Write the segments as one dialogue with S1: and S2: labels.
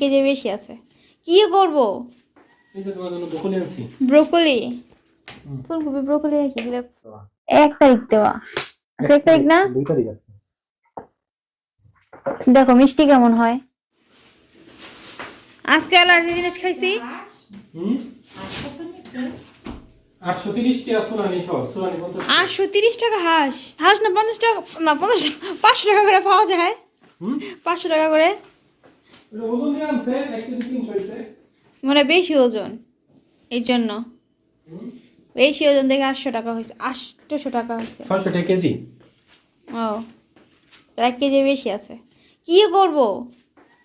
S1: KG বেশি আছে? কি করব? ব্রোকলি ফুলকপি ব্রোকলি এক তারিখ দেওয়া। আচ্ছা এক তারিখ না?
S2: দুই তারিখ আছে।
S1: দেখো মিষ্টি কেমন হয়? আজকে অ্যালার্জি জিনিস খাইছি।
S2: আটশো তিরিশ
S1: টাকা হাঁস। হাঁস না পঞ্চাশ টাকা না পঞ্চাশ টাকা পাঁচশো টাকা করে পাওয়া যায়। পাঁচশো টাকা করে।
S2: ওজন দিয়ে আনছে কেজি
S1: মানে বেশি ওজন এই জন্য। বেশি ওজন দেখে আটশো টাকা হয়েছে আটশো টাকা হয়েছে।
S2: ছয়শো টাকা কেজি?
S1: ও এক কেজি বেশি আছে। কি করব?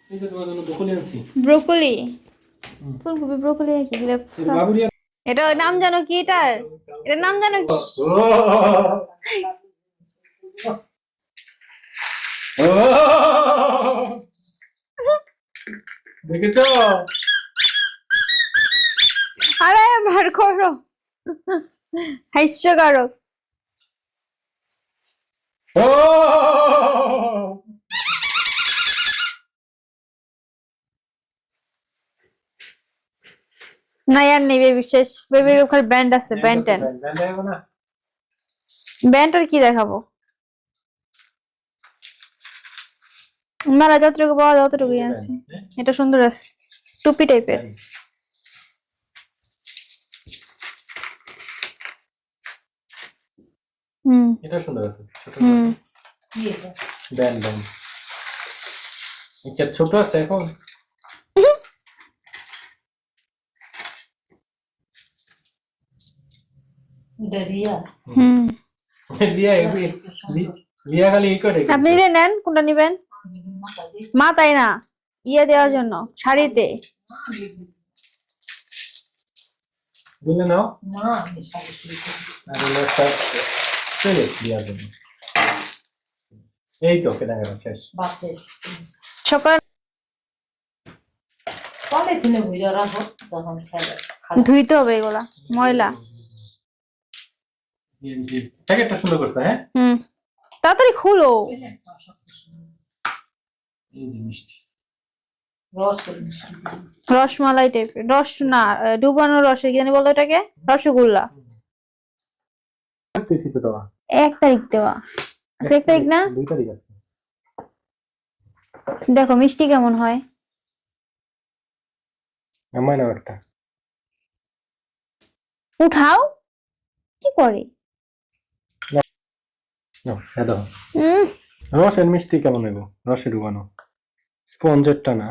S2: এই যে তোমার জন্য বকুলি আনছি।
S1: ব্রোকলি ফুলকপি ব্রোকলি একই দিলে
S2: এটা
S1: নাম জানো কি এটার? এটার নাম জানো কি?
S2: দেখেছ?
S1: আরে বার করো। হাস্যকারক।
S2: ও!
S1: না আর নেই বেবি শেষ। বেবির ওখানে ব্যান্ড আছে ব্যান্ড ব্যান্ড আর কি দেখাবো? মেলা যতটুকু পাওয়া যায় ততটুকুই আছে। এটা সুন্দর আছে টুপি টাইপের। হুম।
S2: এটা সুন্দর আছে ছোট
S1: হুম।
S2: ব্যান ব্যান এটা ছোট আছে এখন।
S1: আপনি নেন কোনটা নিবেন? মা তাই না? ইয়ে দেওয়ার জন্য শাড়িতে।
S2: নাও? এই তো কেনা গেল শেষ।
S1: সকাল ধুইতে হবে এগুলা ময়লা।
S2: প্যাকেটটা সুন্দর করছে হ্যাঁ?
S1: হুম। তাড়াতাড়ি খুলো।
S2: এই যে মিষ্টি
S3: রস করে মিষ্টি দিবি।
S1: রসমালাই টাইপের রস না ডুবানো রসে কি জানি বলো এটাকে? রসগোল্লা। এক তারিখ দেওয়া। আচ্ছা এক তারিখ না?
S2: দুই তারিখ আছে।
S1: দেখো মিষ্টি কেমন হয়?
S2: আমার নাও একটা।
S1: উঠাও। কি করে? উম,
S2: রসের মিষ্টি কেমন হইব? রসে ডুবানো। স্পঞ্জেরটা না।